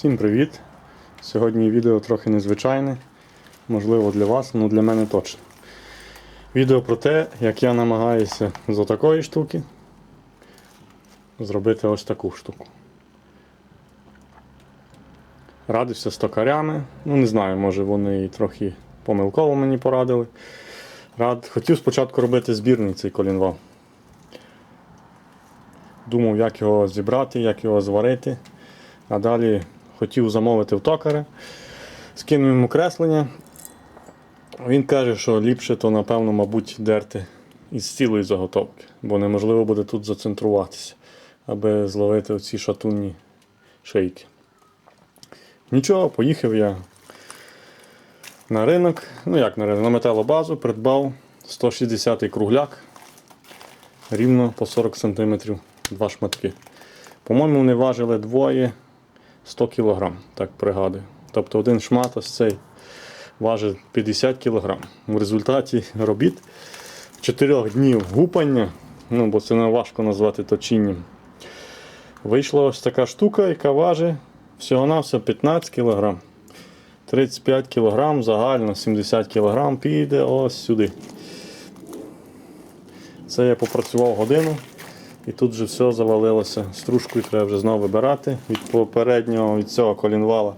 Всім привіт! Сьогодні відео трохи незвичайне, можливо для вас, але для мене точно. Відео про те, як я намагаюся з отакої штуки зробити ось таку штуку. Радився з токарями, ну не знаю, може вони трохи помилково мені порадили. Рад... Хотів спочатку робити збірний цей колінвал. Думав, як його зібрати, як його зварити. А далі хотів замовити в токаря, скинув йому креслення. Він каже, що ліпше, то напевно, мабуть, дерти із цілої заготовки, бо неможливо буде тут зацентруватися, аби зловити оці шатунні шийки. Нічого, поїхав я на ринок, ну як на ринок, на металобазу, придбав 160-й кругляк, рівно по 40 см, два шматки. По-моєму, вони важили двоє 100 кг, так пригадую. Тобто один шмат ось цей важить 50 кг. У результаті робіт 4 днів гупання, ну бо це не важко назвати точінням. Вийшла ось така штука, яка важить всього-навсього 15 кг. 35 кг, загально 70 кг піде ось сюди. Це я попрацював годину. І тут вже все завалилося. Стружкою треба вже знову вибирати від попереднього від цього колінвала.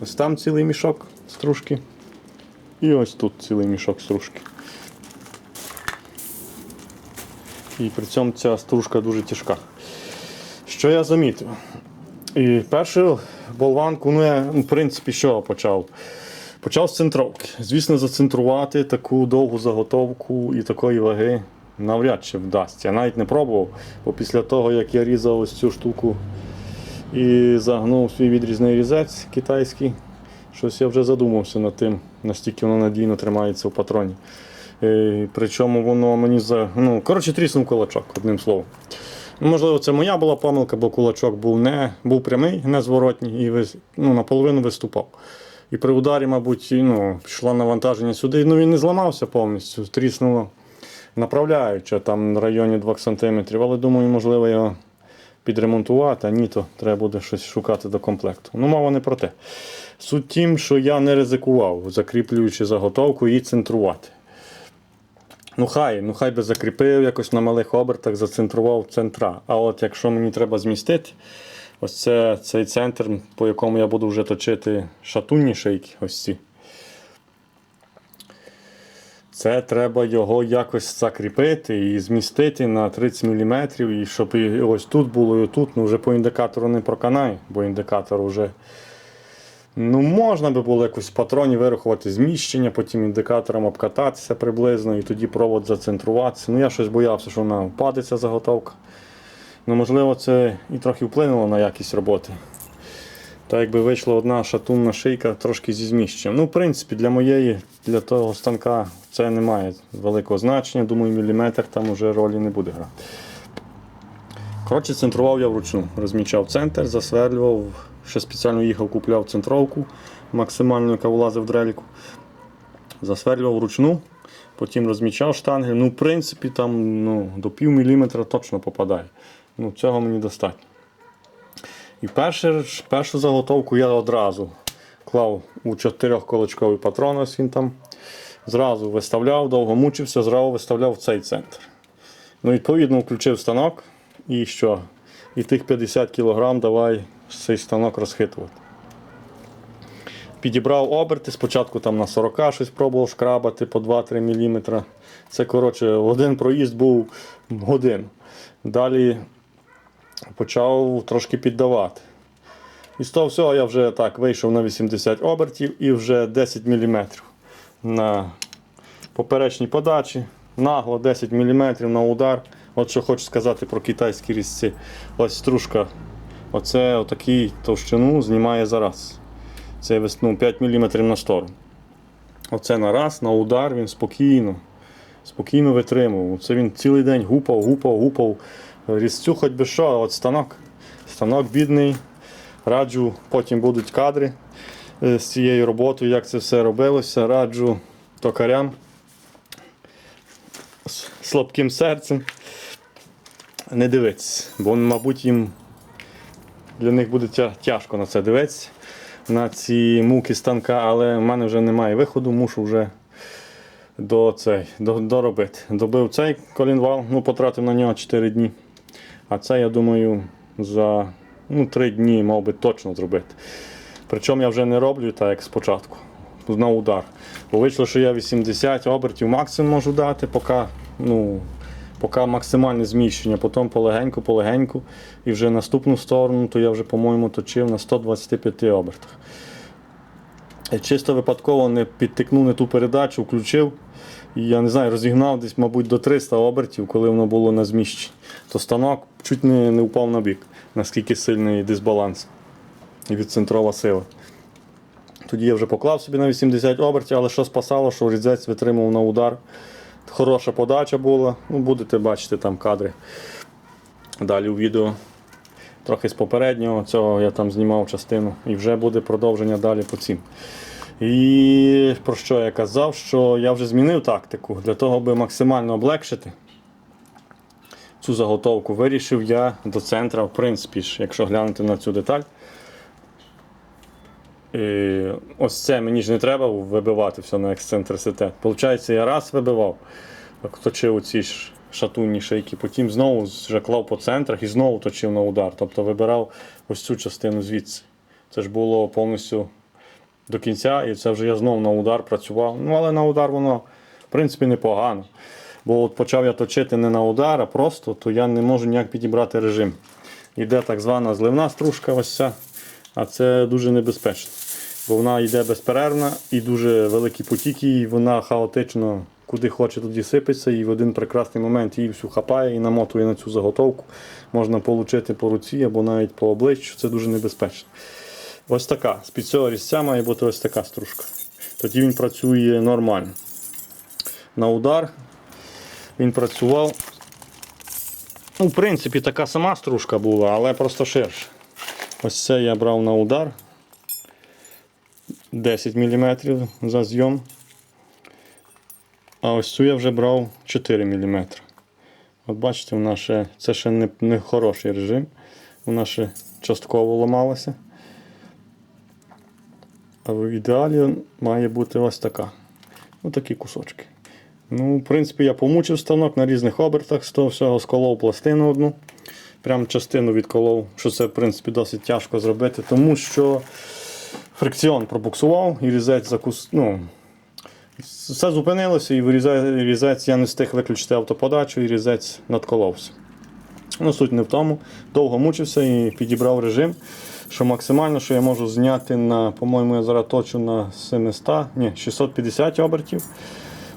Ось там цілий мішок стружки. І ось тут цілий мішок стружки. І при цьому ця стружка дуже тяжка. Що я замітив? І першу болванку, ну я в принципі що почав? Почав з центровки. Звісно, зацентрувати таку довгу заготовку і такої ваги навряд чи вдасться. Я навіть не пробував, бо після того, як я різав ось цю штуку і загнув свій відрізний різець китайський, щось я вже задумався над тим, настільки воно надійно тримається в патроні. Е, Причому воно мені за. Ну, коротше, тріснув кулачок, одним словом. Ну, Можливо, це моя була помилка, бо кулачок був не був прямий, не зворотній і ну, наполовину виступав. І при ударі, мабуть, і, ну, пішло навантаження сюди. Ну він не зламався повністю, тріснуло направляюча там в районі 2 см, але думаю, можливо його підремонтувати, а ні, то треба буде щось шукати до комплекту. Ну, мова не про те. Суть тім, що я не ризикував, закріплюючи заготовку і центрувати. Ну хай, ну хай би закріпив якось на малих обертах, зацентрував центра. А от якщо мені треба змістити, ось це, цей центр, по якому я буду вже точити шатунні шийки, ось ці. Це треба його якось закріпити і змістити на 30 мм, і щоб і ось тут було, і тут, ну вже по індикатору не проканає, бо індикатор вже. Ну, можна би було якось в патроні вирахувати зміщення, потім індикатором обкататися приблизно і тоді провод зацентруватися. Ну, я щось боявся, що вона впаде ця заготовка. Ну, можливо, це і трохи вплинуло на якість роботи. Та якби вийшла одна шатунна шийка трошки зі зміщенням. Ну, в принципі, для моєї, для того станка це не має великого значення. Думаю, міліметр там уже ролі не буде грати. Коротше, центрував я вручну. Розмічав центр, засверлював, ще спеціально їхав, купляв центровку максимальну, яка влазить в дрельку. Засверлював вручну, потім розмічав штангель. Ну, в принципі, там ну, до пів міліметра точно попадає. Ну, Цього мені достатньо. І перше, першу заготовку я одразу клав у чотирьохколочковий патрон, ось він там. Зразу виставляв, довго мучився, зразу виставляв в цей центр. Ну, відповідно, включив станок і що? І тих 50 кг давай цей станок розхитувати. Підібрав оберти, спочатку там на 40 щось пробував шкрабати по 2-3 мм. Це коротше, один проїзд був годину. Далі почав трошки піддавати. І з того всього я вже так вийшов на 80 обертів і вже 10 мм на поперечній подачі, нагло 10 мм на удар. От що хочу сказати про китайські різці. Ось стружка. Оце отакий товщину знімає зараз. Це весну 5 мм на сторону. Оце на раз, на удар він спокійно, спокійно витримував. Це він цілий день гупав, гупав, гупав. Різцю хоч би що, а от станок. Станок бідний. Раджу, потім будуть кадри е, з цією роботою, як це все робилося. Раджу токарям з слабким серцем не дивитися, бо, мабуть, їм для них буде тяжко на це дивитися, на ці муки станка, але в мене вже немає виходу, мушу вже до цей, до, доробити. Добив цей колінвал, ну, потратив на нього 4 дні. А це, я думаю, за ну, 3 дні мав би точно зробити. Причому я вже не роблю так, як спочатку, на удар. Бо вийшло, що я 80 обертів максимум можу дати, поки, ну, поки максимальне зміщення, потім полегеньку, полегеньку. І вже наступну сторону, то я вже, по-моєму, точив на 125 обертах. Чисто випадково не підтикнув не ту передачу, включив. Я не знаю, розігнав десь, мабуть, до 300 обертів, коли воно було на зміщенні. То станок чуть не, не впав на бік, наскільки сильний дисбаланс і відцентрова сила. Тоді я вже поклав собі на 80 обертів, але що спасало, що різець витримав на удар. Хороша подача була. Ну, будете бачити там кадри далі у відео. Трохи з попереднього цього я там знімав частину і вже буде продовження далі по цим. І про що я казав, що я вже змінив тактику для того, аби максимально облегшити цю заготовку. Вирішив я до центра, в принципі, ж, якщо глянути на цю деталь. І ось це мені ж не треба вибивати все на ексцентриситет. Получається, я раз вибивав, точив ці ж шатунні шейки, потім знову вже клав по центрах і знову точив на удар. Тобто вибирав ось цю частину звідси. Це ж було повністю до кінця, і це вже я знову на удар працював. Ну, але на удар воно, в принципі, непогано. Бо от почав я точити не на удар, а просто, то я не можу ніяк підібрати режим. Йде так звана зливна стружка, ось ця, а це дуже небезпечно. Бо вона йде безперервна і дуже великі потіки, і вона хаотично куди хоче тоді сипеться, і в один прекрасний момент її всю хапає і намотує на цю заготовку. Можна отримати по руці або навіть по обличчю. Це дуже небезпечно. Ось така. З-під цього різця має бути ось така стружка. Тоді він працює нормально. На удар він працював. Ну, в принципі, така сама стружка була, але просто ширше. Ось це я брав на удар. 10 мм за зйом. А ось цю я вже брав 4 мм. От бачите, вона ще, це ще не, не хороший режим. Вона ще частково ламалася. А в ідеалі має бути ось така. Ось такі кусочки. Ну, в принципі, я помучив станок на різних обертах, з того всього сколов пластину одну. Прям частину відколов, що це, в принципі, досить тяжко зробити, тому що фрикціон пробуксував і різець закус... ну, все зупинилося, і різець я не встиг виключити автоподачу, і різець надколовся. Ну, суть не в тому. Довго мучився і підібрав режим, що максимально, що я можу зняти на, по-моєму, я зараз точу на 700, ні, 650 обертів.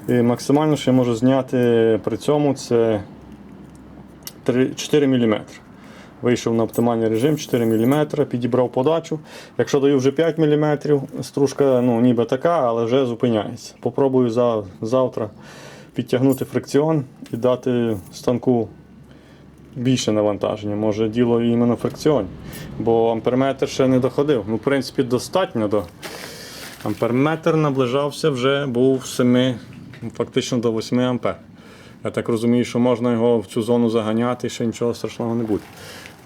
І максимально, що я можу зняти при цьому, це 3, 4 мм. Вийшов на оптимальний режим 4 мм, підібрав подачу. Якщо даю вже 5 мм, стружка ну, ніби така, але вже зупиняється. Попробую за, завтра підтягнути фрикціон і дати станку більше навантаження. Може діло іменно фрикціоні. Бо амперметр ще не доходив. Ну, в принципі, достатньо до. Амперметр наближався вже був 7, фактично до 8 ампер. Я так розумію, що можна його в цю зону заганяти і ще нічого страшного не буде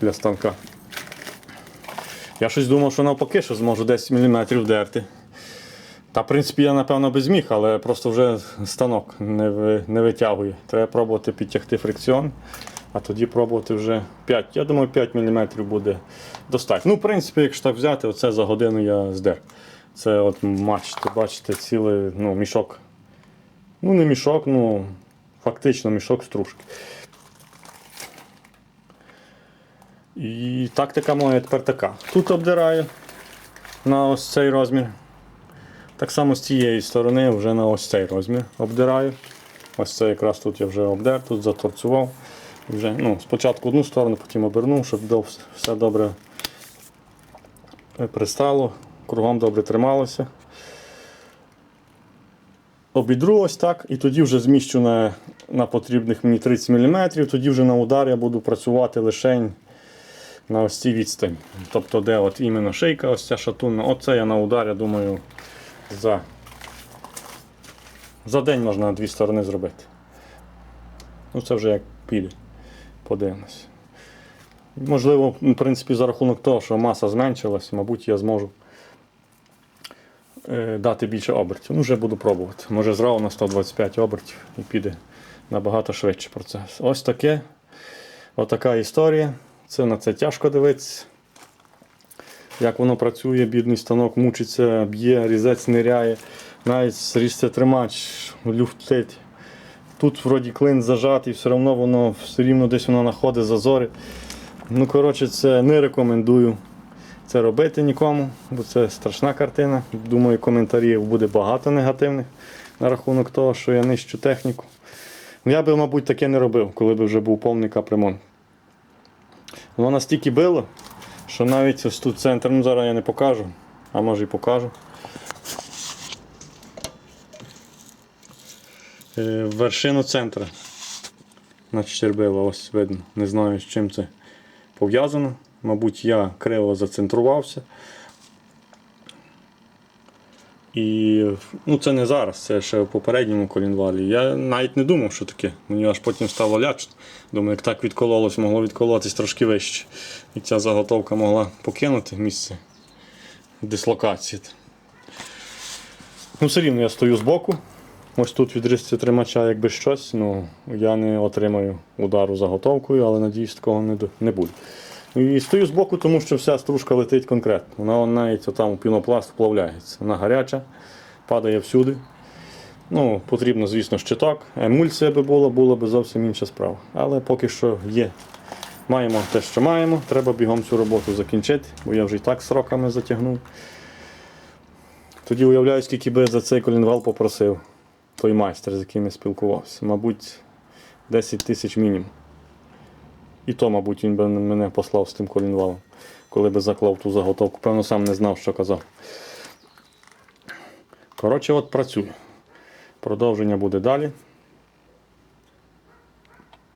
для станка. Я щось думав, що навпаки, що зможу 10 мм вдерти. Та, в принципі, я напевно би зміг, але просто вже станок не, не витягує. Треба пробувати підтягти фрикціон, а тоді пробувати вже 5. Я думаю, 5 мм буде достатньо. Ну, в принципі, якщо так взяти, оце за годину я здер. Це от матч, бачите, цілий ну, мішок. Ну, не мішок, ну фактично мішок стружки. І тактика моя тепер така. Тут обдираю на ось цей розмір. Так само з цієї сторони вже на ось цей розмір обдираю. Ось це якраз тут я вже обдер, тут заторцював. Вже, ну, спочатку одну сторону, потім обернув, щоб все добре пристало, кругом добре трималося. Обідру ось так, і тоді вже зміщу на, на потрібних мені 30 мм, тоді вже на удар я буду працювати лише на ось цій відстані. Тобто, де от іменно шийка, ось ця шатунна, оце я на удар, я думаю, за, за день можна на дві сторони зробити. Ну це вже як піде. Подивимось. Можливо, в принципі, за рахунок того, що маса зменшилась, мабуть, я зможу е, дати більше обертів. Ну, вже буду пробувати. Може, зразу на 125 обертів і піде набагато швидше процес. Ось таке. Отака історія. Це на це тяжко дивитися. Як воно працює, бідний станок мучиться, б'є, різець ниряє, навіть різце тримач люфтить. Тут вроді клин зажатий, все одно воно все рівно десь воно знаходить зазори. Ну, коротше, це не рекомендую це робити нікому, бо це страшна картина. Думаю, коментарів буде багато негативних на рахунок того, що я нищу техніку. Я би, мабуть, таке не робив, коли б вже був повний капремонт. Воно настільки било, що навіть ось тут центр, ну зараз я не покажу, а може і покажу. Вершину центра начербила, ось видно. Не знаю, з чим це пов'язано. Мабуть, я криво зацентрувався. І ну, це не зараз, це ще в попередньому колінвалі. Я навіть не думав, що таке. Мені аж потім стало лячно. Думаю, як так відкололось, могло відколотись трошки вище. І ця заготовка могла покинути місце дислокації. Ну, все рівно я стою збоку. Ось тут від різці тримача, якби щось, ну я не отримаю удару заготовкою, але надіюсь, такого не, не буде. І стою збоку, тому що вся стружка летить конкретно. Вона навіть отам у пінопласт вплавляється. Вона гаряча, падає всюди. Ну, потрібно, звісно, щиток. Емульсія би була, була б зовсім інша справа. Але поки що є. Маємо те, що маємо. Треба бігом цю роботу закінчити, бо я вже і так сроками затягнув. Тоді уявляю, скільки би за цей колінвал попросив той майстер, з яким я спілкувався. Мабуть, 10 тисяч мінімум. І то, мабуть, він би мене послав з тим колінвалом, коли би заклав ту заготовку. Певно, сам не знав, що казав. Коротше, от працюю. Продовження буде далі.